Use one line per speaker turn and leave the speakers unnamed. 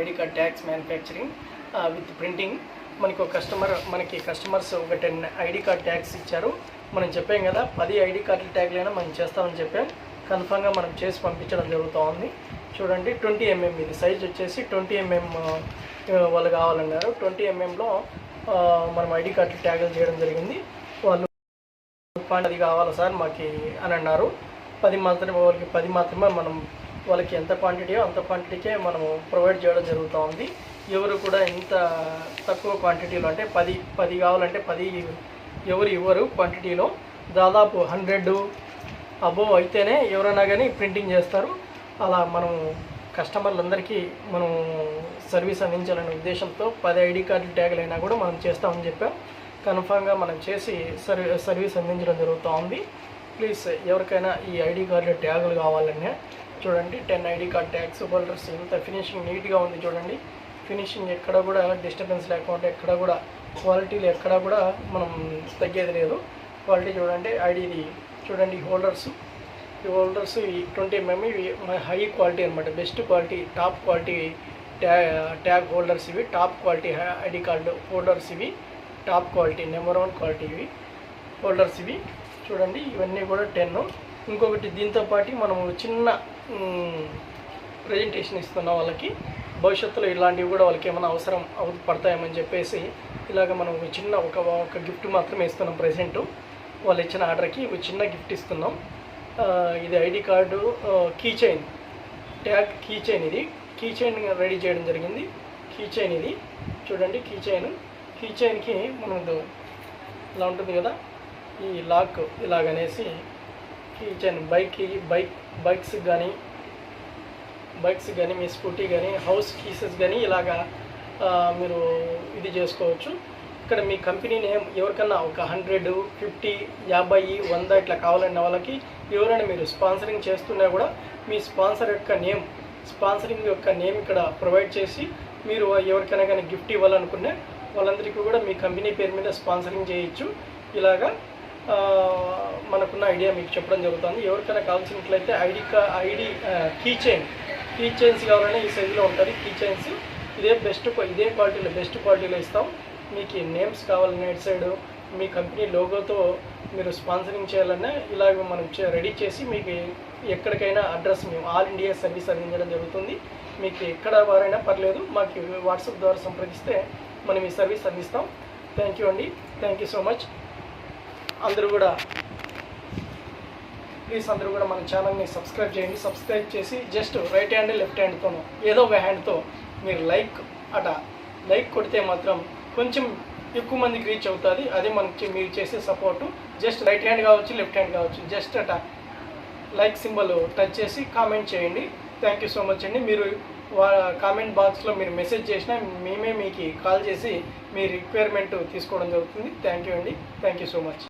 ID card tags manufacturing with printing. మనకి ఒక customer మనకి కస్టమర్స్ ఒక టెన్ ఐడి కార్డ్ ట్యాక్స్ ఇచ్చారు. మనం చెప్పాం కదా పది ఐడి కార్డుల ట్యాగ్లైనా మనం చేస్తామని చెప్పాం. కన్ఫామ్గా మనం చేసి పంపించడం జరుగుతూ ఉంది చూడండి ట్వంటీ ఎంఎం ఇది. సైజ్ వచ్చేసి ట్వంటీ ఎంఎం వాళ్ళు కావాలన్నారు. ట్వంటీ ఎంఎంలో మనం ఐడి కార్డులు ట్యాగులు చేయడం జరిగింది. వాళ్ళు పాయింట్ అది కావాలా సార్ మాకు అని అన్నారు. పది మాత్రమే వాళ్ళకి పది మాత్రమే మనం వాళ్ళకి ఎంత క్వాంటిటీయో అంత క్వాంటిటీకే మనం ప్రొవైడ్ చేయడం జరుగుతూ ఉంది ఎవరు కూడా ఇంత తక్కువ క్వాంటిటీలో అంటే పది పది కావాలంటే పది ఎవరు ఇవ్వరు క్వాంటిటీలో దాదాపు హండ్రెడ్ అబోవ్ అయితేనే ఎవరైనా కానీ ప్రింటింగ్ చేస్తారు. అలా మనం కస్టమర్లందరికీ మనం సర్వీస్ అందించాలనే ఉద్దేశంతో పది ఐడి కార్డు ట్యాగులు అయినా కూడా మనం చేస్తామని చెప్పాం. కన్ఫామ్గా మనం చేసి సర్వీ సర్వీస్ అందించడం జరుగుతూ ఉంది ప్లీజ్ ఎవరికైనా ఈ ఐడి కార్డుల ట్యాగులు కావాలన్నా చూడండి ten ID card tags holders ఇంత ఫినిషింగ్ నీట్గా ఉంది చూడండి. ఫినిషింగ్ ఎక్కడ కూడా డిస్టర్బెన్స్ లేకుండా ఎక్కడ కూడా క్వాలిటీలు ఎక్కడ కూడా మనం తగ్గేది లేదు. క్వాలిటీ చూడండి ఐడిది చూడండి హోల్డర్స్ ఈ హోల్డర్స్ ఈ ట్వంటీ ఎంఎం ఇవి హై క్వాలిటీ అనమాట బెస్ట్ క్వాలిటీ టాప్ క్వాలిటీ ట్యా ట్యాగ్ హోల్డర్స్ ఇవి top quality ID card holders ఇవి top quality number one quality ఇవి హోల్డర్స్ ఇవి. చూడండి ఇవన్నీ కూడా టెన్ ఇంకొకటి దీంతో పాటు మనము చిన్న ప్రజెంటేషన్ ఇస్తున్నాం వాళ్ళకి భవిష్యత్తులో ఇలాంటివి కూడా వాళ్ళకి ఏమైనా అవసరం అవు పడతాయేమని చెప్పేసి ఇలాగ మనం చిన్న ఒక ఒక గిఫ్ట్ మాత్రమే ఇస్తున్నాం ప్రజెంట్ వాళ్ళు ఇచ్చిన ఆర్డర్కి ఒక చిన్న గిఫ్ట్ ఇస్తున్నాం. ఇది ID card key chain tag key chain ఇది. కీ చైన్ రెడీ చేయడం జరిగింది. కీ చైన్ ఇది. చూడండి కీ చైన్ కీ చైన్కి మనం ఇలా ఉంటుంది కదా? ఈ lock ఇలాగనేసి key chain bike bike bikes కానీ బైక్స్ కానీ మీ స్కూటీ కానీ హౌస్ కీసెస్ కానీ ఇలాగా మీరు ఇది చేసుకోవచ్చు. ఇక్కడ మీ కంపెనీ నేమ్ ఎవరికన్నా ఒక హండ్రెడ్ ఫిఫ్టీ యాభై వంద ఇట్లా కావాలన్న వాళ్ళకి ఎవరైనా మీరు స్పాన్సరింగ్ చేస్తున్నా కూడా మీ స్పాన్సర్ యొక్క నేమ్ స్పాన్సరింగ్ యొక్క నేమ్ ఇక్కడ ప్రొవైడ్ చేసి మీరు ఎవరికైనా కానీ గిఫ్ట్ ఇవ్వాలనుకునే వాళ్ళందరికీ కూడా మీ కంపెనీ పేరు మీద స్పాన్సరింగ్ చేయొచ్చు. ఇలాగా మనకున్న ఐడియా మీకు చెప్పడం జరుగుతుంది. ఎవరికైనా కావాల్సినట్లయితే ఐడి కా ID key chain key chains కావాలంటే ఈ సైజులో ఉంటుంది. కీ చైన్స్ ఇదే బెస్ట్ ఇదే క్వాలిటీలో బెస్ట్ క్వాలిటీలో ఇస్తాం. మీకు నేమ్స్ కావాలన్నా ఇటు సైడ్ మీ కంపెనీ లోగోతో మీరు స్పాన్సరింగ్ చేయాలన్నా ఇలాగ మనం రెడీ చేసి మీకు ఎక్కడికైనా అడ్రస్ మేము ఆల్ ఇండియా సర్వీస్ అందించడం జరుగుతుంది. మీకు ఎక్కడ వారైనా పర్లేదు మాకు వాట్సాప్ ద్వారా సంప్రదిస్తే మనం ఈ సర్వీస్ అందిస్తాం. థ్యాంక్ యూ అండి. Thank you so much. అందరూ కూడా ప్లీజ్ అందరూ కూడా మన ఛానల్ని సబ్స్క్రైబ్ చేయండి. సబ్స్క్రైబ్ చేసి జస్ట్ రైట్ హ్యాండ్ లెఫ్ట్ హ్యాండ్తోనూ ఏదో ఒక హ్యాండ్తో మీరు లైక్ అట లైక్ కొడితే మాత్రం కొంచెం ఎక్కువ మందికి రీచ్ అవుతుంది. అదే మనకి మీరు చేసే సపోర్టు. జస్ట్ రైట్ హ్యాండ్ కావచ్చు లెఫ్ట్ హ్యాండ్ కావచ్చు జస్ట్ అట లైక్ సింబల్ టచ్ చేసి కామెంట్ చేయండి. థ్యాంక్ యూ సో మచ్ అండి. మీరు కామెంట్ బాక్స్లో మీరు మెసేజ్ చేసినా మేమే మీకు కాల్ చేసి మీ రిక్వైర్మెంట్ తీసుకోవడం జరుగుతుంది. థ్యాంక్ యూ అండి. Thank you so much